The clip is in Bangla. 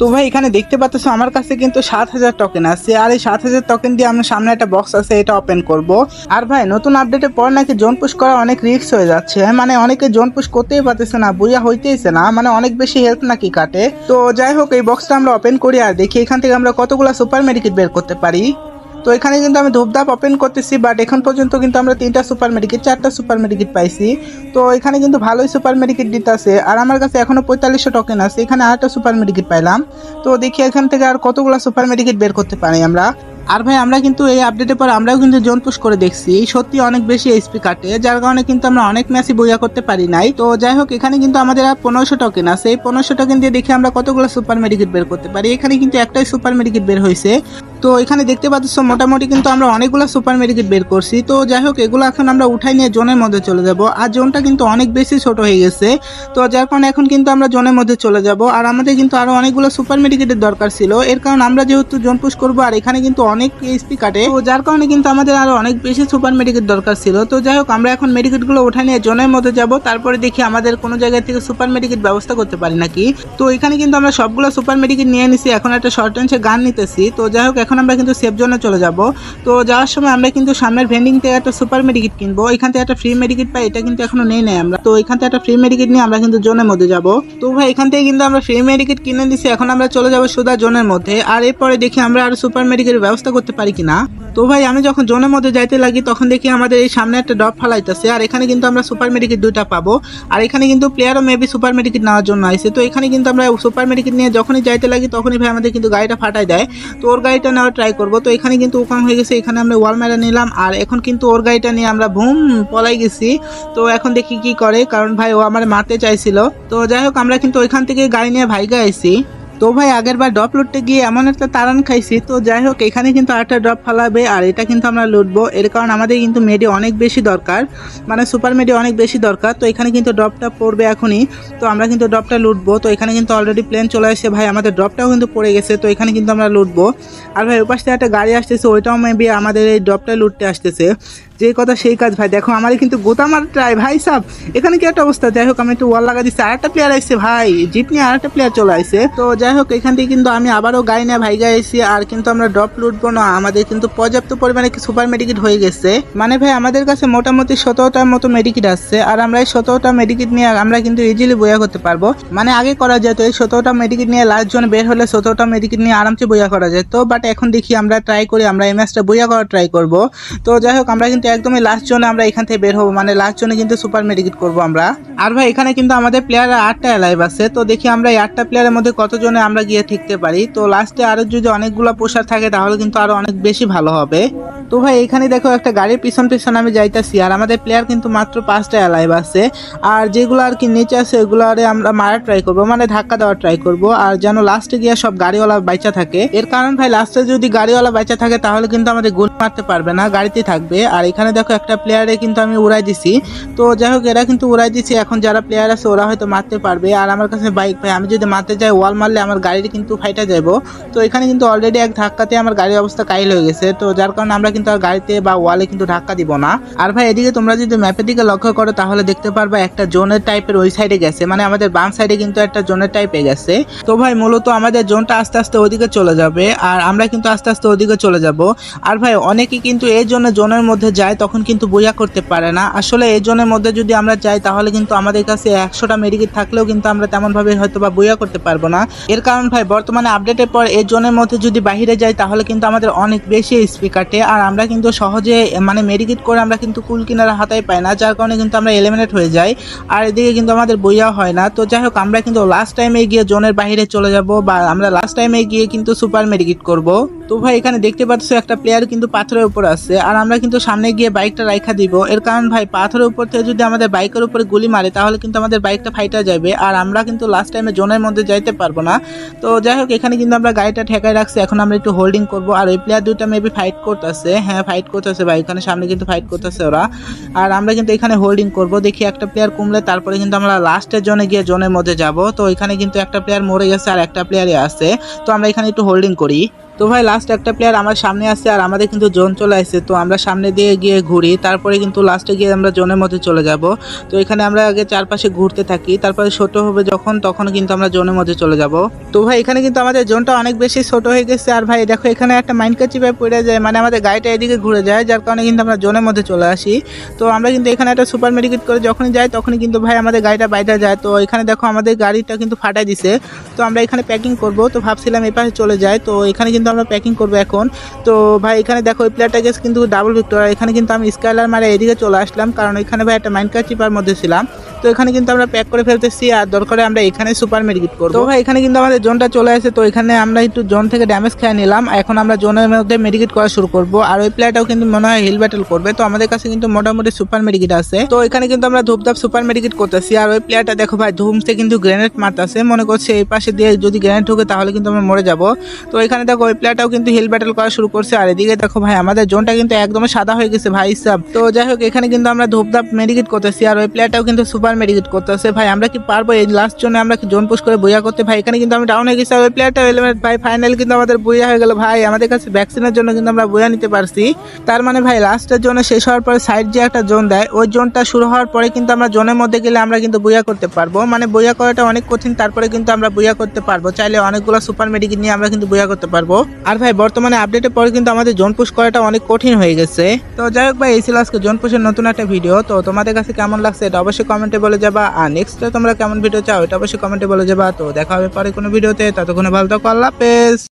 তো ভাই, এখানে দেখতে পাচ্ছ আমার কাছে কিন্তু সাত হাজার টকেন আছে। আর এই সাত হাজার টকেন দিয়ে আমরা সামনে একটা বক্স আছে, এটা ওপেন করব। আর ভাই, নতুন আপডেটের পর নাকি জোন পুশ করা অনেক রিক্স হয়ে যাচ্ছে। মানে অনেকে জোন পুশ করতেই পারতেছে না বুঝা হইতেইছে না। মানে অনেক বেশি হেল্প নাকি কাটে। তো যাই হোক, এই বক্সটা আমরা ওপেন করি আর দেখি এখান থেকে আমরা কতগুলো সুপার মেডিকেট বের করতে পারি। তো এখানে কিন্তু আমি ধূপধাপ ওপেন করতেছি বাট এখন পর্যন্ত কিন্তু আমরা তিনটা সুপার মেডিকেট চারটা সুপার মেডিকেট পাইছি। তো এখানে কিন্তু ভালোই সুপার মেডিকেট দিতেছে। আর আমার কাছে এখনও পঁয়তাল্লিশশো টোকেন আছে, এখানে আরেকটা সুপার মেডিকেট পাইলাম। তো দেখি এখান থেকে আর কতগুলো সুপার মেডিকেট বের করতে পারি আমরা। আর ভাই, আমরা কিন্তু এই আপডেটের পর আমরাও কিন্তু জোন পুশ করে দেখছি। সত্যি অনেক বেশি এইচপি কাটে, যার কারণে কিন্তু আমরা অনেক ম্যাচই বইয়া করতে পারি নাই। তো যাই হোক, এখানে কিন্তু আমাদের আর পনেরোশো টোকেন আছে। এই পনেরোশো টোকেন দিয়ে দেখি আমরা কতগুলো সুপার মেডিকেট বের করতে পারি। এখানে কিন্তু একটাই সুপার মেডিকেট বের হয়েছে তো এখানে দেখতে পাচ্ছ, মোটামুটি কিন্তু আমরা অনেকগুলো সুপার মেডিকেট বের করছি। তো যাই হোক এগুলো এখন আমরা উঠাই নিয়ে জোনের মধ্যে চলে যাব। আর জোনটা কিন্তু অনেক বেশি ছোট হয়ে গেছে। তো যার কারণে এখন কিন্তু আমরা জোনের মধ্যে চলে যাব। আর আমাদের কিন্তু আরও অনেকগুলো সুপার মেডিকেটের দরকার ছিল। এর কারণ আমরা যেহেতু জোন পুশ করব, আর এখানে কিন্তু অনেক এইচপি কাটে। তো যার কারণে কিন্তু আমাদের আরও অনেক বেশি সুপার মেডিকেট দরকার ছিল। তো যাই হোক আমরা এখন মেডিকেটগুলো উঠাই নিয়ে জোনের মধ্যে যাব। তারপরে দেখি আমাদের কোনো জায়গা থেকে সুপার মেডিকেট ব্যবস্থা করতে পারি নাকি। তো এখানে কিন্তু আমরা সবগুলো সুপার মেডিকেট নিয়ে নিছি। এখন একটা শর্ট গান নিতেছি। তো যাই হোক এখন আমরা কিন্তু সেফ জোনে চলে যাব। তো যাওয়ার সময় আমরা কিন্তু সামনের ভেন্ডিং থেকে একটা সুপার মেডিকেট কিনবো। এখান থেকে একটা ফ্রি মেডিকেট পাই, এটা কিন্তু এখনও নেই নাই আমরা। তো এখান থেকে একটা ফ্রি মেডিকেট নিয়ে আমরা কিন্তু জোনের মধ্যে যাব। তো ভাই, এখান থেকে কিন্তু আমরা ফ্রি মেডিকেট কিনে দিছি এখন আমরা চলে যাব সুদা জোনের মধ্যে। আর এরপরে দেখি আমরা আর সুপার মেডিকেটের ব্যবস্থা করতে পারি কিনা। তো ভাই, আমি যখন জোনের মধ্যে যাইতে লাগি, তখন দেখি আমাদের এই সামনে একটা ডপ ফালাইতেছে। আর এখানে কিন্তু আমরা সুপার মেডিকেট দুইটা পাবো। আর এখানে কিন্তু প্লেয়ারও মেবি সুপার মেডিকেট নেওয়ার জন্য আইছে। তো এখানে কিন্তু আমরা সুপার মেডিকেট নিয়ে যখনই যাইতে লাগি, তখনই ভাই আমাদের কিন্তু গাড়িটা ফাটাই দেয়। তো ওর গাড়িটা নেওয়ার ট্রাই করব। তো এখানে কিন্তু ওখান হয়ে গেছে। এখানে আমরা ওয়াল মেরা নিলাম। আর এখন কিন্তু ওর গাড়িটা নিয়ে আমরা ভুম, পলাই গেছি। তো এখন দেখি কি করে। কারণ ভাই, ও আমার মারতে চাইছিল। তো যাই হোক, আমরা কিন্তু ওইখান থেকে গাড়ি নিয়ে ভাইগা আইছি। তো ভাই, আগের বার ড্রপ লুটতে গিয়ে এমন একটা তারান খাইছি। তো যাই হোক, এখানে কিন্তু আরেকটা ড্রপ ফালাবে, আর এটা কিন্তু আমরা লুটবো। এর কারণ আমাদের কিন্তু মেডি অনেক বেশি দরকার। মানে সুপার মেডি অনেক বেশি দরকার। তো এখানে কিন্তু ড্রপটা পড়বে এখনই। তো আমরা কিন্তু ড্রপটা লুটবো। তো এখানে কিন্তু অলরেডি প্লেন চলে আসছে। ভাই, আমাদের ড্রপটাও কিন্তু পড়ে গেছে। তো এখানে কিন্তু আমরা লুটবো। আর ভাই, ওপাশ থেকে একটা গাড়ি আসতেছে। ওইটাও মেবি আমাদের এই ড্রপটা লুটতে আসতেছে। যে কথা সেই কাজ ভাই, দেখো আমার কিন্তু গোতা মার ট্রাই ভাই সাব, এখানে কি একটা অবস্থা? যাই হোক, আমি একটু ওয়াল লাগা দিচ্ছি আরেকটা প্লেয়ার আসছে ভাই জিপ নিয়ে আরেকটা প্লেয়ার চলে আসছে তো যাই হোক, এখান থেকে কিন্তু আমি আবারও গাড়ি নিয়ে ভাইগা এসেছি আর কিন্তু আমরা ড্রপ লুটবো না, আমাদের কিন্তু পর্যাপ্ত পরিমাণে সুপার মেডিকেট হয়ে গেছে। মানে ভাই, আমাদের কাছে মোটামুটি সতেরোটার মতো মেডিকেট আসছে আর আমরা এই সতেরোটা মেডিকেট নিয়ে আমরা কিন্তু ইজিলি বইয়া করতে পারব। মানে আগে করা যেত, এই সতেরোটা মেডিকেট নিয়ে লাস্ট জন বের হলে সতেরোটা মেডিকেট নিয়ে আরামসে বইয়া করা যেত বাট এখন দেখি আমরা ট্রাই করি, আমরা এই ম্যাচটা বইয়া করার ট্রাই করব। তো যাই হোক, আমরা কিন্তু একদমই লাস্ট জোনে আমরা এখান থেকে বের হব। মানে লাস্ট জোনে কিন্তু সুপার মেডিকেট করব আমরা। আর ভাই, এখানে কিন্তু আমাদের প্লেয়ার আটটা অ্যালাইভ আছে। তো দেখি আমরা এই আটটা প্লেয়ারের মধ্যে কতজনে আমরা গিয়ে ঠিকতে পারি। তো লাস্টে আরও যদি অনেকগুলো পোশাক থাকে, তাহলে কিন্তু আরও অনেক বেশি ভালো হবে। তো ভাই, এখানে দেখো একটা গাড়ির পিছন পিছন আমি যাইতাছি, আর আমাদের প্লেয়ার কিন্তু মাত্র পাঁচটা অ্যালাইভ আছে। আর যেগুলো আর কি নিচে আছে ওগুলো আরে আমরা মারার ট্রাই করব মানে ধাক্কা দেওয়ার ট্রাই করব। আর যেন লাস্টে গিয়ে সব গাড়িওয়ালা বাইচা থাকে। এর কারণ ভাই লাস্টে যদি গাড়িওয়ালা বাইচা থাকে, তাহলে কিন্তু আমাদের গুণ মারতে পারবে না গাড়িতে থাকবে। আর এখানে দেখো একটা প্লেয়ারে কিন্তু আমি উড়াই দিছি। তো যাই হোক, এরা কিন্তু উড়াই দিছি, এখন যারা প্লেয়ার আছে, ওরা হয়তো মারতে পারবে। আর আমার কাছে বাইক ভাই, আমি যদি মারতে যাই ওয়াল মারলে আমার গাড়ির কিন্তু ফাইটা যাব তো এখানে কিন্তু অলরেডি এক ধাক্কাতে আমার গাড়ির অবস্থা কাইল হয়ে গেছে। তো যার কারণে আমরা কিন্তু আর গাড়িতে বা ওয়ালে কিন্তু ধাক্কা দিব না। আর ভাই, এদিকে তোমরা যদি ম্যাপের দিকে লক্ষ্য করো, তাহলে দেখতে পারবা একটা জোনের টাইপের ওই সাইডে গেছে। মানে আমাদের বাম সাইডে কিন্তু একটা জোনের টাইপে গেছে। তো ভাই, মূলত আমাদের জোনটা আস্তে আস্তে ওদিকে চলে যাবে আর আমরা কিন্তু আস্তে আস্তে ওদিকে চলে যাব। আর ভাই, অনেকে কিন্তু এই জন্য জোনের মধ্যে যায়, তখন কিন্তু বইয়া করতে পারে না। আসলে এই জোনের মধ্যে যদি আমরা যাই, তাহলে কিন্তু আমাদের কাছে একশোটা মেডিকেট থাকলেও কিন্তু আমরা তেমনভাবে হয়তো বা বইয়া করতে পারব না। এর কারণ ভাই, বর্তমানে আপডেটের পর এই জোনের মধ্যে যদি বাইরে যাই, তাহলে কিন্তু আমাদের অনেক বেশি স্পিকার আর আমরা কিন্তু সহজে মানে মেডিকেট করে আমরা কিন্তু কুল কিনার হাতাই পাই না, যার কারণে কিন্তু আমরা এলিমিনেট হয়ে যাই। আর এদিকে কিন্তু আমাদের বইয়া হয় না। তো যাই হোক, আমরা কিন্তু লাস্ট টাইমে গিয়ে জোনের বাইরে চলে যাব বা আমরা লাস্ট টাইমে গিয়ে কিন্তু সুপার মেডিকেট করব। তো ভাই, এখানে দেখতে পাচ্ছ একটা প্লেয়ার কিন্তু পাথরের উপর আছে। আর আমরা কিন্তু সামনে গিয়ে বাইকটা রাইখা দিব। এর কারণ ভাই, পাথরের উপর থেকে যদি আমাদের বাইকের উপরে গুলি মারে, তাহলে কিন্তু আমাদের বাইকটা ফাইটা যাবে। আর আমরা কিন্তু লাস্ট টাইমে জোনের মধ্যে যাইতে পারব না। তো যাই হোক, এখানে কিন্তু আমরা গাড়িটা ঠেকায় রাখছি। এখন আমরা একটু হোল্ডিং করব। আর ওই প্লেয়ার দুইটা মেবি ফাইট করতেছে। হ্যাঁ ফাইট করতেছে ভাই, এখানে সামনে কিন্তু ফাইট করতেছে ওরা। আর আমরা কিন্তু এখানে হোল্ডিং করব। দেখি একটা প্লেয়ার কমলে তারপরে কিন্তু আমরা লাস্টের জোনে গিয়ে জোনের মধ্যে যাব। তো এখানে কিন্তু একটা প্লেয়ার মরে গেছে আর একটা প্লেয়ারই আছে। তো আমরা এখানে একটু হোল্ডিং করি। তো ভাই লাস্ট একটা প্লেয়ার আমার সামনে আছে আর আমাদের কিন্তু জোন চলে আসছে। তো আমরা সামনে দিয়ে গিয়ে ঘুরি, তারপরে কিন্তু লাস্টে গিয়ে আমরা জোনের মধ্যে চলে যাব। তো এখানে আমরা আগে চারপাশে ঘুরতে থাকি, তারপরে ছোট হবে যখন, তখন কিন্তু আমরা জোনের মধ্যে চলে যাব। তো ভাই, এখানে কিন্তু আমাদের জোনটা অনেক বেশি ছোট হয়ে গেছে আর ভাই, দেখো এখানে একটা মাইন্ড চিপে পড়ে যায় মানে আমাদের গাড়িটা এদিকে ঘুরে যায়, যার কারণে কিন্তু আমরা জোনের মধ্যে চলে আসি। তো আমরা কিন্তু এখানে একটা সুপার মেডিকেট করে যখনই যাই, তখনই কিন্তু ভাই আমাদের গাড়িটা বাইরে যায়। তো এখানে দেখো আমাদের গাড়িটা কিন্তু ফাটাই দিছে। তো আমরা এখানে প্যাকিং করব। তো ভাবছিলাম এই পাশে চলে যাই। তো এখানে কিন্তু আমরা প্যাকিং করব এখন। তো ভাই, এখানে দেখো, ওই প্লেয়ারটা গেছে কিন্তু ডাবল ভিক্টর এখানে কিন্তু আমি স্কাইলার মারে এদিকে চলে আসলাম, কারণ এখানে ভাই একটা মাইন্ড চিপার মধ্যে ছিলাম। তো এখানে কিন্তু আমরা প্যাক করে ফেলতেছি, আর দরকারে আমরা এখানে সুপার মেডিকেট করব। তো ভাই, এখানে কিন্তু আমাদের জোনটা চলে আসে, তো এখানে আমরা একটু জোন থেকে ড্যামেজ খেয়ে নিলাম। এখন আমরা জোনের মধ্যে মেডিকেট করা শুরু করব। আর ওই প্লেয়ারটাও কিন্তু মনে হয় হিল ব্যাটেল করবে, তো আমাদের কাছে কিন্তু মোটামুটি সুপার মেডিকেট আছে। তো এখানে কিন্তু আমরা ধূপধাপ সুপার মেডিকেট করতেছি। আর ওই প্লেয়ারটা দেখো ভাই ধুমতে কিন্তু গ্রেনেড মারতেছে। মনে করছে এই পাশে দিয়ে যদি গ্রেনেড ঢুকে, তাহলে কিন্তু আমরা মরে যাব। তো এখানে দেখো, ওই প্লেয়ারটাও কিন্তু হিল ব্যাটেল করা শুরু করছে। আর এদিকে দেখো ভাই, আমাদের জোনটা কিন্তু একদম সাদা হয়ে গেছে ভাই সাব তো যাই হোক, এখানে কিন্তু আমরা ধূপধাপ মেডিকেট করতেছি আর ওই প্লেয়ারটাও কিন্তু সুপার মেডিকেট করতেছে। ভাই, আমরা কি পারব? এই লাস্ট জন্য আমরা কি জোন পুশ করে বইয়া করতে? ভাই, এখানে কিন্তু আমি ডাউন হয়ে গেছি আর ওই প্লেয়ারটা এলিমেন্ট ভাই ফাইনাল কিন্তু আমাদের বইয়া হয়ে গেল। ভাই, আমাদের কাছে ভ্যাকসিনের জন্য কিন্তু আমরা বইয়া নিতে পারছি। তার মানে ভাই লাস্টের জন্য শেষ হওয়ার পরে সাইড যে একটা জোন দেয়, ওই জোনটা শুরু হওয়ার পরে কিন্তু আমরা জোনের মধ্যে গেলে আমরা কিন্তু বইয়া করতে পারব। মানে বইয়া করাটা অনেক কঠিন, তারপরে কিন্তু আমরা বইয়া করতে পারব। চাইলে অনেকগুলো সুপার মেডিকেট নিয়ে আমরা কিন্তু বইয়া করতে পারব। আর ভাই, বর্তমানে আপডেটের পরে কিন্তু আমাদের জোন পুশ করাটা অনেক কঠিন হয়ে গেছে। তো যাই হোক ভাই, এই ছিল আজকে জোন পুশের নতুন একটা ভিডিও তো তোমাদের কাছে কেমন লাগছে এটা অবশ্যই কমেন্টে বলে যাবা। আর নেক্সট তোমরা কেমন ভিডিও চাও, এটা অবশ্যই কমেন্টে বলে যাবা। তো দেখা হবে পরে কোনো ভিডিওতে ততক্ষণে ভালো থাকো, আল্লাহ হাফেজ।